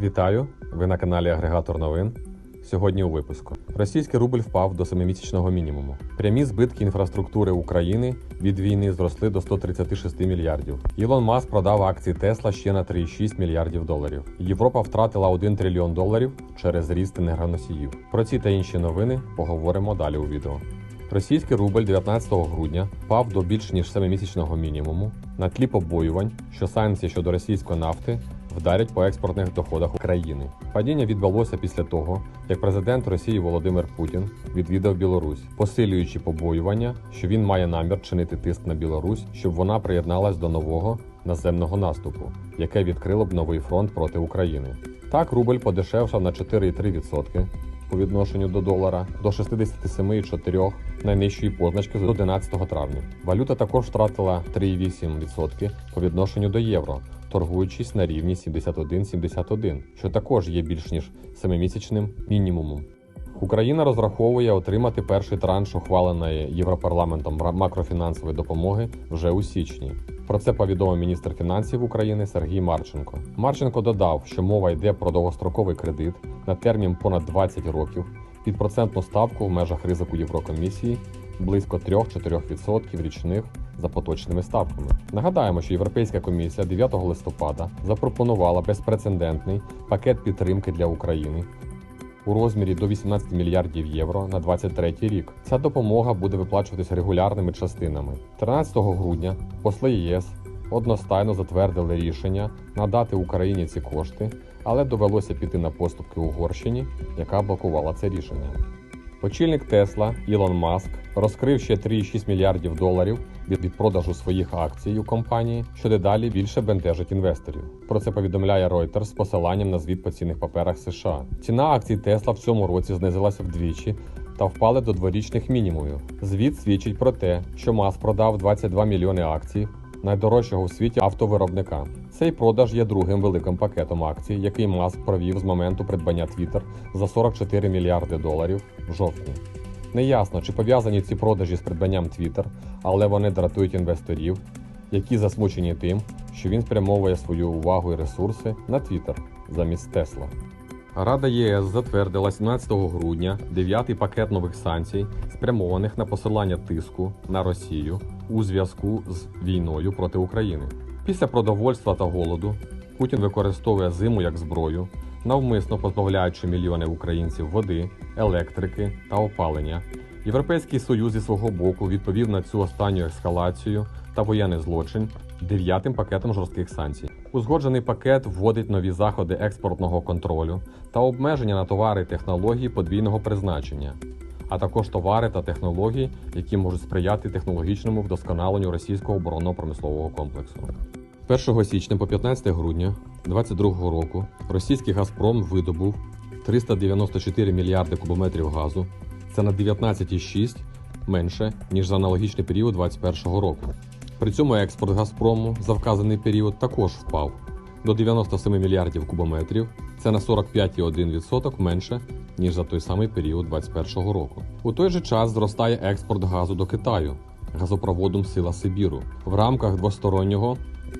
Вітаю! Ви на каналі Агрегатор новин. Сьогодні у випуску. Російський рубль впав до семимісячного мінімуму. Прямі збитки інфраструктури України від війни зросли до 136 мільярдів. Ілон Маск продав акції Тесла ще на 3,6 мільярдів доларів. Європа втратила 1 трильйон доларів через ріст енергоносіїв. Про ці та інші новини поговоримо далі у відео. Російський рубль 19 грудня впав до більш ніж 7-місячного мінімуму на тлі побоювань, що санкції щодо російської нафти вдарять по експортних доходах України. Падіння відбулося після того, як президент Росії Володимир Путін відвідав Білорусь, посилюючи побоювання, що він має намір чинити тиск на Білорусь, щоб вона приєдналась до нового наземного наступу, яке відкрило б новий фронт проти України. Так, рубль подешевшав на 4,3% по відношенню до долара до 67,4 найнижчої позначки з 11 травня. Валюта також втратила 3,8% по відношенню до євро, торгуючись на рівні 71,71, що також є більш ніж 7-місячним мінімумом. Україна розраховує отримати перший транш ухваленої Європарламентом макрофінансової допомоги вже у січні. Про це повідомив міністр фінансів України Сергій Марченко. Марченко додав, що мова йде про довгостроковий кредит на термін понад 20 років під процентну ставку в межах ризику Єврокомісії близько 3-4% річних за поточними ставками. Нагадаємо, що Європейська комісія 9 листопада запропонувала безпрецедентний пакет підтримки для України у розмірі до 18 мільярдів євро на 2023 рік. Ця допомога буде виплачуватися регулярними частинами. 13 грудня посли ЄС одностайно затвердили рішення надати Україні ці кошти, але довелося піти на поступки Угорщині, яка блокувала це рішення. Очільник Тесла Ілон Маск розкрив ще 3,6 мільярдів доларів від, від продажу своїх акцій у компанії, що дедалі більше бентежить інвесторів. Про це повідомляє Reuters з посиланням на звіт по цінних паперах США. Ціна акцій Тесла в цьому році знизилася вдвічі та впали до дворічних мінімумів. Звіт свідчить про те, що Маск продав 22 мільйони акцій найдорожчого у світі автовиробника. Цей продаж є другим великим пакетом акцій, який Маск провів з моменту придбання Twitter за 44 мільярди доларів в жовтні. Неясно, чи пов'язані ці продажі з придбанням Twitter, але вони дратують інвесторів, які засмучені тим, що він спрямовує свою увагу і ресурси на Twitter замість Тесла. Рада ЄС затвердила 17 грудня дев'ятий пакет нових санкцій, спрямованих на посилання тиску на Росію у зв'язку з війною проти України. Після продовольства та голоду Путін використовує зиму як зброю, навмисно позбавляючи мільйони українців води, електрики та опалення. Європейський союз зі свого боку відповів на цю останню ескалацію та воєнний злочин дев'ятим пакетом жорстких санкцій. Узгоджений пакет вводить нові заходи експортного контролю та обмеження на товари і технології подвійного призначення, а також товари та технології, які можуть сприяти технологічному вдосконаленню російського оборонно-промислового комплексу. 1 січня по 15 грудня 2022 року російський Газпром видобув 394 мільярди кубометрів газу. Це на 19,6 менше ніж за аналогічний період 2021 року. При цьому експорт Газпрому за вказаний період також впав до 97 мільярдів кубометрів. Це на 45,1% менше ніж за той самий період 2021 року. У той же час зростає експорт газу до Китаю газопроводом Сила Сибіру в рамках двостороннього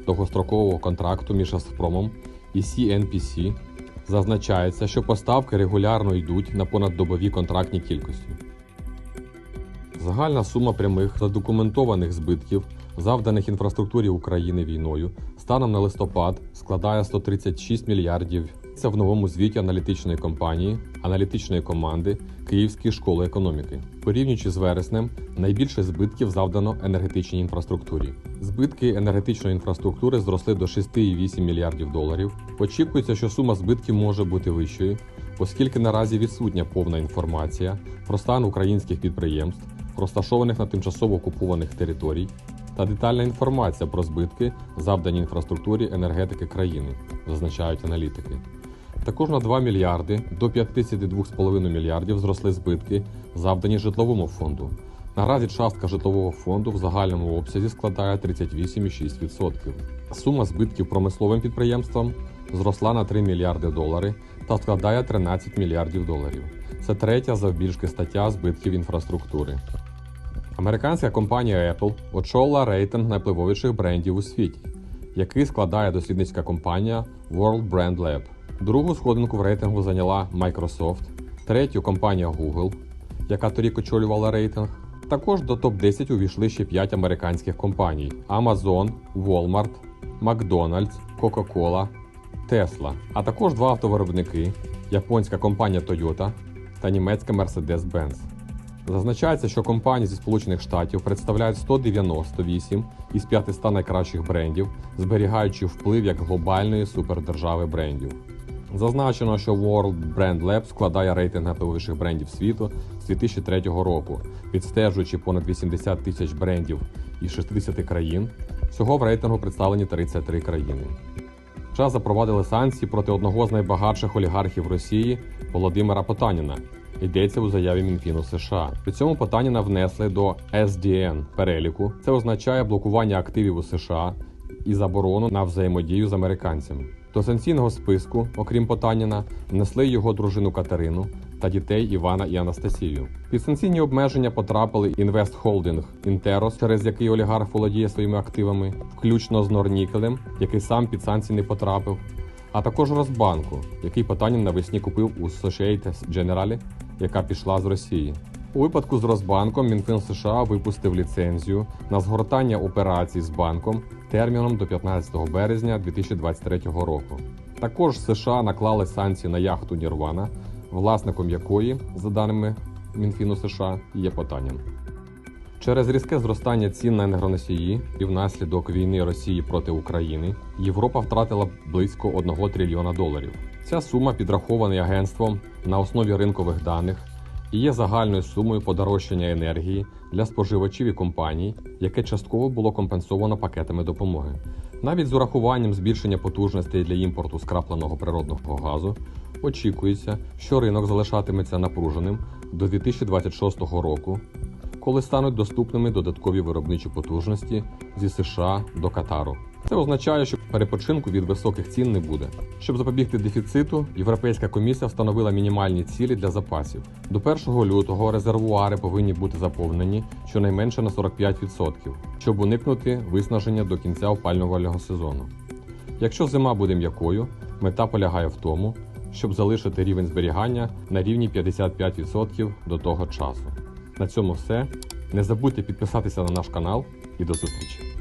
довгострокового контракту між Газпромом і CNPC зазначається, що поставки регулярно йдуть на понаддобові контрактні кількості. Загальна сума прямих задокументованих збитків, завданих інфраструктурі України війною, станом на листопад складає 136 мільярдів. Це в новому звіті аналітичної компанії, аналітичної команди Київської школи економіки. Порівнюючи з вереснем, найбільше збитків завдано енергетичній інфраструктурі. Збитки енергетичної інфраструктури зросли до 6,8 мільярдів доларів. Очікується, що сума збитків може бути вищою, оскільки наразі відсутня повна інформація про стан українських підприємств, розташованих на тимчасово окупованих територій, та детальна інформація про збитки, завдані інфраструктурі енергетики країни, зазначають аналітики. Також на 2 мільярди до 52,5 мільярдів зросли збитки, завдані житловому фонду. Наразі частка житлового фонду в загальному обсязі складає 38,6%. Сума збитків промисловим підприємствам зросла на 3 мільярди доларів та складає 13 мільярдів доларів. Це третя завбільшки стаття збитків інфраструктури. Американська компанія Apple очолила рейтинг найвпливовіших брендів у світі, який складає дослідницька компанія World Brand Lab. Другу сходинку в рейтингу зайняла Microsoft, третю компанія Google, яка торік очолювала рейтинг. Також до топ-10 увійшли ще 5 американських компаній: Amazon, Walmart, McDonald's, Coca-Cola, Tesla, а також два автовиробники: японська компанія Toyota та німецька Mercedes-Benz. Зазначається, що компанії зі Сполучених Штатів представляють 198 із 500 найкращих брендів, зберігаючи вплив як глобальної супердержави брендів. Зазначено, що World Brand Lab складає рейтинг найвпливовіших брендів світу з 2003 року, відстежуючи понад 80 тисяч брендів із 60 країн. Всього в рейтингу представлені 33 країни. США запровадили санкції проти одного з найбагатших олігархів Росії Володимира Потаніна. Йдеться у заяві Мінфіну США. При цьому Потаніна внесли до SDN переліку. Це означає блокування активів у США і заборону на взаємодію з американцями. До санкційного списку, окрім Потаніна, внесли його дружину Катерину та дітей Івана і Анастасію. Під санкційні обмеження потрапили Invest Holding Interos, через який олігарх володіє своїми активами, включно з Норнікелем, який сам під санкції не потрапив, а також Росбанку, який Потанін навесні купив у Societe Generale, яка пішла з Росії. У випадку з Росбанком Мінфін США випустив ліцензію на згортання операцій з банком терміном до 15 березня 2023 року. Також США наклали санкції на яхту Нірвана, власником якої, за даними Мінфіну США, є Потанін. Через різке зростання цін на енергоносії і внаслідок війни Росії проти України Європа втратила близько 1 трильйона доларів. Ця сума підрахована агентством на основі ринкових даних і є загальною сумою подорожчання енергії для споживачів і компаній, яке частково було компенсовано пакетами допомоги. Навіть з урахуванням збільшення потужностей для імпорту скрапленого природного газу очікується, що ринок залишатиметься напруженим до 2026 року, коли стануть доступними додаткові виробничі потужності зі США до Катару. Це означає, що перепочинку від високих цін не буде. Щоб запобігти дефіциту, Європейська комісія встановила мінімальні цілі для запасів. До 1 лютого резервуари повинні бути заповнені щонайменше на 45%, щоб уникнути виснаження до кінця опалювального сезону. Якщо зима буде м'якою, мета полягає в тому, щоб залишити рівень зберігання на рівні 55% до того часу. На цьому все. Не забудьте підписатися на наш канал і до зустрічі!